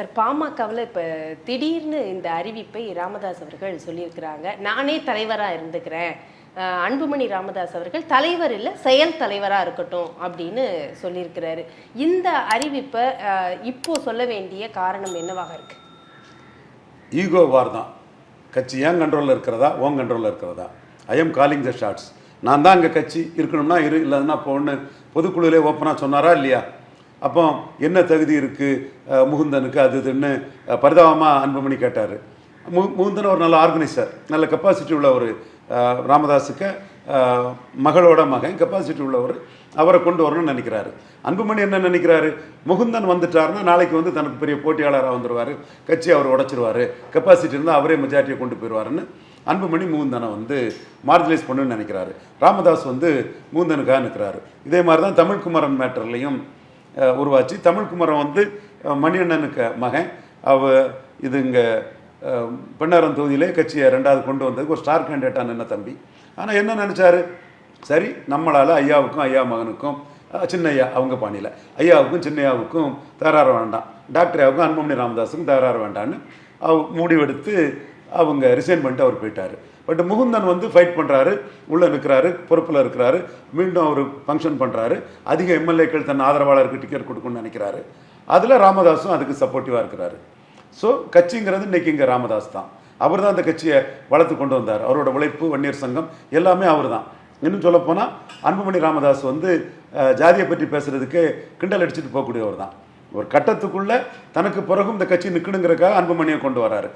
Sir பாமகவில் இப்போ திடீர்னு இந்த அறிவிப்பை ராமதாஸ் அவர்கள் சொல்லியிருக்கிறாங்க. நானே தலைவராக இருந்துக்கிறேன். அன்புமணி ராமதாஸ் அவர்கள் தலைவர் இல்லை செயல் தலைவராக இருக்கட்டும் அப்படின்னு சொல்லியிருக்கிறாரு. இந்த அறிவிப்பை இப்போ சொல்ல வேண்டிய காரணம் என்னவாக இருக்கு? ஈகோ வார் தான். கட்சி ஏன் கண்ட்ரோலில் இருக்கிறதா? ஓன் கண்ட்ரோலில் இருக்கிறதா? I am calling the shots நான் தான் அங்கே கட்சி இருக்கணும்னா இரு இல்லைன்னா போன்னு பொதுக்குழுவிலே ஓப்பனாக சொன்னாரா இல்லையா? அப்போ என்ன தகுதி இருக்குது முகுந்தனுக்கு அது இதுன்னு பரிதாபமாக அன்புமணி கேட்டார். மு முகுந்தன் ஒரு நல்ல ஆர்கனைசர் நல்ல கெப்பாசிட்டி உள்ள ஒரு ராமதாஸுக்கு மகளோட மகன் கெப்பாசிட்டி உள்ளவர் அவரை கொண்டு வரணும்னு நினைக்கிறாரு. அன்புமணி என்ன நினைக்கிறாரு? முகுந்தன் வந்துட்டாருன்னா நாளைக்கு வந்து தனக்கு பெரிய போட்டியாளராக வந்துடுவார் கட்சி அவர் உடச்சிருவார். கெப்பாசிட்டி இருந்தால் அவரே மெஜாரிட்டியை கொண்டு போயிடுவாருன்னு அன்புமணி முகுந்தனை வந்து மார்ஜினைஸ் பண்ணுன்னு நினைக்கிறாரு. ராமதாஸ் வந்து முகுந்தனுக்காக நிற்கிறாரு. இதே மாதிரி தான் தமிழ்குமரன் மேட்டர்லையும் உருவாச்சு. தமிழ்குமரன் வந்து மணியண்ணனுக்கு மகன். அவ இது இங்கே பெண்ணாரம் தொகுதியிலே கட்சியை ரெண்டாவது கொண்டு வந்ததுக்கு ஒரு ஸ்டார் கேண்டிடேட்டான நின்ன தம்பி? ஆனால் என்ன நினச்சாரு? சரி நம்மளால் ஐயாவுக்கும் ஐயா மகனுக்கும் சின்னையா அவங்க பாணியில். ஐயாவுக்கும் சின்னையாவுக்கும் தகராறு வேண்டாம். டாக்டர் ஐயாவுக்கும் அன்புமணி ராமதாஸுக்கும் தகராறு வேண்டான்னு அவ முடிவெடுத்து அவங்க ரிசைன் பண்ணிட்டு அவர் போயிட்டார். பட் முகுந்தன் வந்து ஃபைட் பண்ணுறாரு உள்ளே நிற்கிறாரு பொறுப்பில் இருக்கிறாரு. மீண்டும் அவர் ஃபங்க்ஷன் பண்ணுறாரு அதிக எம்எல்ஏக்கள் தன் ஆதரவாளருக்கு டிக்கெட் கொடுக்கணும்னு நினைக்கிறாரு. அதில் ராமதாஸும் அதுக்கு சப்போர்ட்டிவாக இருக்கிறாரு. ஸோ கட்சிங்கிறது இன்றைக்கி இங்கே ராமதாஸ் தான். அவர் தான் அந்த கட்சியை வளர்த்து கொண்டு வந்தார். அவரோட உழைப்பு வன்னியர் சங்கம் எல்லாமே அவர் தான். இன்னும் சொல்லப்போனால் அன்புமணி ராமதாஸ் வந்து ஜாதியை பற்றி பேசுகிறதுக்கு கிண்டல் அடிச்சுட்டு போகக்கூடியவர் தான். ஒரு கட்டத்துக்குள்ளே தனக்கு பிறகும் இந்த கட்சி நிற்கணுங்கிறக்காக அன்புமணியை கொண்டு வராரு.